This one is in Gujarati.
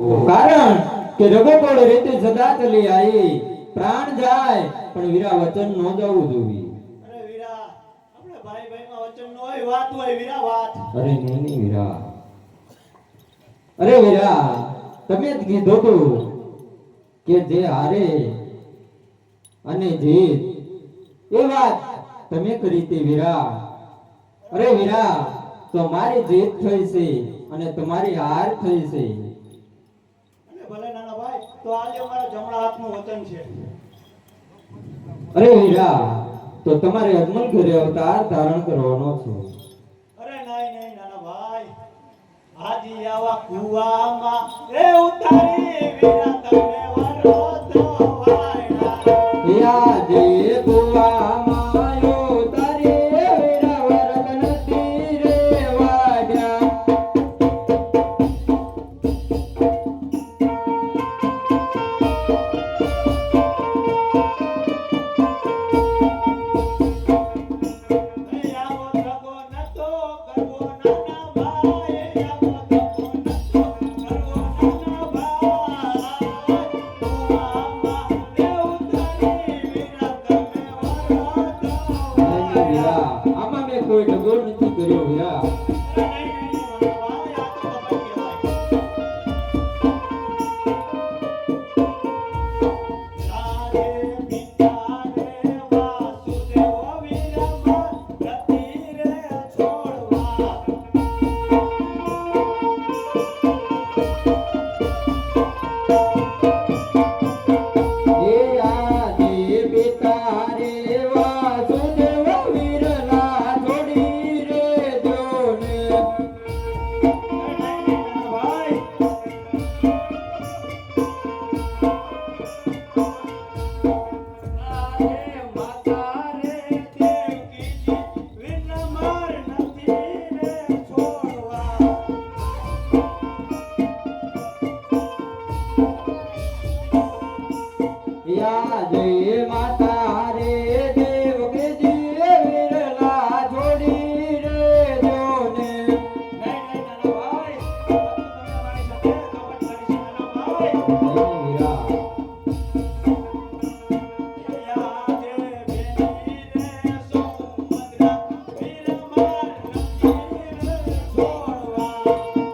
કારણ કે રગોકોળ રીતે સદા ચલી આવી. પ્રાણ જાય પણ વીરા વચન ન જવું જોઈએ. અરે વીરા આપણે ભાઈ ભાઈમાં વચન નો હોય વાત હોય વીરા વાત. અરે નહીં નહીં વીરા. અરે વીરા તમે જ કીધું તું કે જે હારે અને જીત એ વાત તમે કરી હતી વીરા. અરે વીરા તો મારી જીત થઈ છે અને તમારી હાર થઈ છે. તો આજે અમારા જમણા હાથનું વચન છે. અરે હીરા તો તમારે અજમલ ઘરે અવતાર ધારણ કરવાનો છો. અરે નહીં નહીં નાના ભાઈ. આજે આવા કુવામાં એ ઉતારી વિના તમને ಹೋಗ್ಯಾ ಅಮ್ಮ ಮೇಲೆ ಹೋಗಿ ಗೋಲ್ ನಿಂತಿದ್ದೀರಿ ಹೋಗ್ಯಾ યા જય માતા